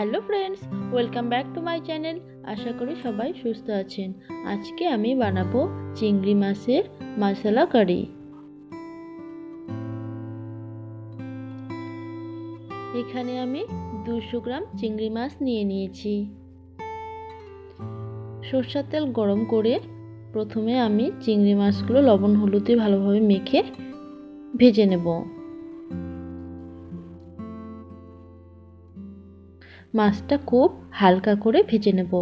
Hello friends, welcome back to my channel. আশা করি সবাই সুস্থ আছেন। আজকে আমি বানাবো চিংড়ি মাছের মশলা কারি। এখানে আমি দুশো গ্রাম চিংড়ি মাছ নিয়ে নিয়েছি। সর্ষার তেল গরম করে প্রথমে আমি চিংড়ি মাছগুলো লবণ হলুদে ভালোভাবে মেখে ভেজে নেব। মাছটা খুব হালকা করে ভেজে নেব।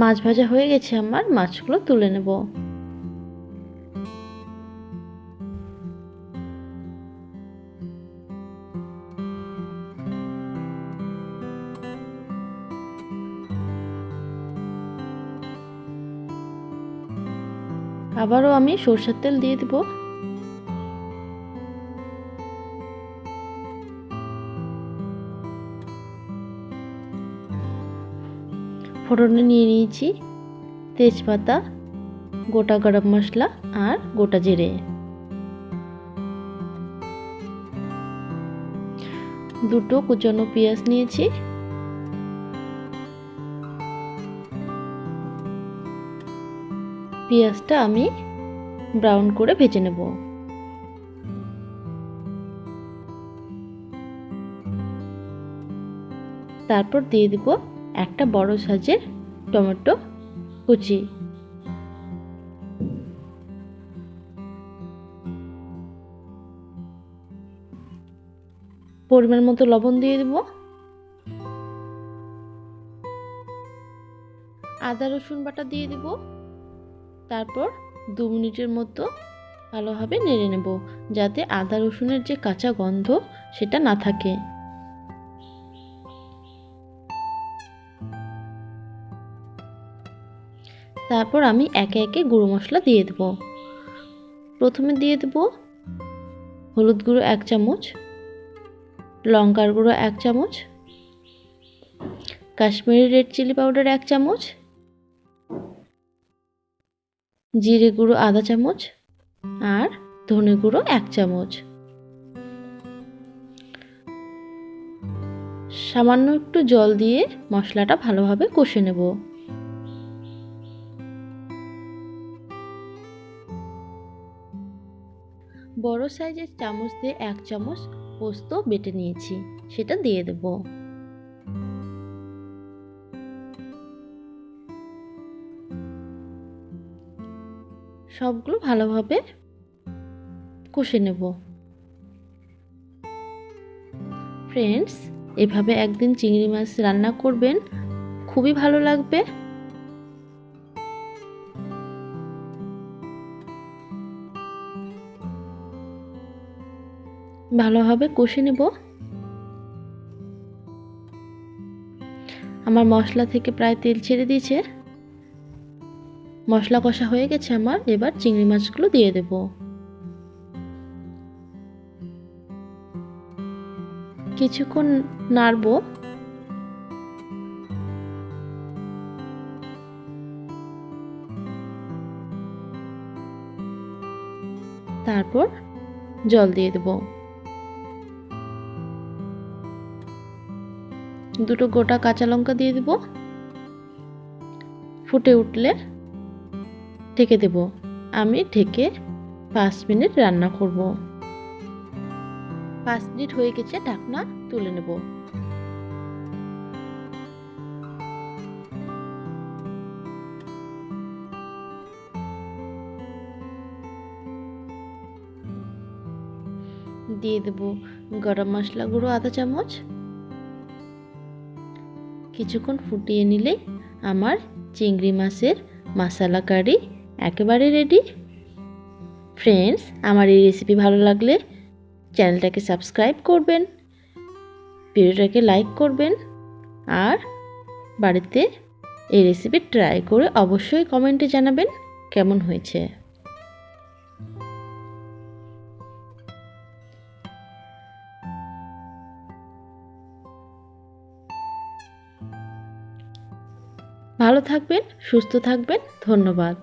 মাছ ভাজা হয়ে গেছে আমার মাছগুলো তুলে নেব। আবারও আমি সরষের তেল দিয়ে দেব। ফোড়নে নিয়ে নিয়েছি তেজপাতা, গোটা গরম মশলা আর গোটা জিরে। দুটো কুচানো পেঁয়াজ নিয়েছি। পেঁয়াজটা আমি ব্রাউন করে ভেজে নেব। তারপর দিয়ে দেব একটা বড় সাইজের টমেটো কুচি। পরিমাণ মতো লবণ দিয়ে দেব। আদা রসুন বাটা দিয়ে দেব। তারপর দু মিনিটের মতো ভালোভাবে নেড়ে নেব, যাতে আদা রসুনের যে কাঁচা গন্ধ সেটা না থাকে। তারপর আমি একে একে গুঁড়ো মশলা দিয়ে দেব। প্রথমে দিয়ে দেব হলুদ গুঁড়ো এক চামচ, লঙ্কার গুঁড়ো এক চামচ, কাশ্মীরি রেড চিলি পাউডার এক চামচ জিরে গুঁড়ো আধা চামচ আর ধনে গুঁড়ো এক চামচ। সামান্য একটু জল দিয়ে মশলাটা ভালোভাবে কষে নেব। বড় সাইজের চামচ দিয়ে এক চামচ পোস্ত বেটে নিয়েছি, সেটা দিয়ে দেব। সবগুলো ভালোভাবে কষে নেব। ফ্রেন্ডস এভাবে একদিন চিংড়ি মাছ রান্না করবেন, খুবই ভালো লাগবে। ভালোভাবে কষে নেব। আমার মশলা থেকে প্রায় তেল ছেড়ে দিয়েছে। মশলা কষা হয়ে গেছে আমার, এবার চিংড়ি মাছগুলো দিয়ে দেব। কিছুক্ষণ নাড়ব। তারপর জল দিয়ে দেবো। দুটো গোটা কাঁচা লঙ্কা দিয়ে দেব। ফুটে উঠলে ঢেকে দেব। আমি ঢেকে পাঁচ মিনিট রান্না করব। পাঁচ মিনিট হয়ে গেছে, ঢাকনা তুলে নেব। দিয়ে দেব গরম মশলা গুঁড়ো আধা চামচ। কিছুক্ষণ ফুটিয়ে নিলেই আমার চিংড়ি মাছের মশালা কারি একেবারে রেডি ফ্রেন্ডস আমার এই রেসিপি ভালো লাগলে চ্যানেলটাকে সাবস্ক্রাইব করবেন ভিডিওটাকে লাইক করবেন, আর বাড়িতে এই রেসিপি ট্রাই করে অবশ্যই কমেন্টে জানাবেন কেমন হয়েছে। ভালো থাকবেন, সুস্থ থাকবেন, ধন্যবাদ।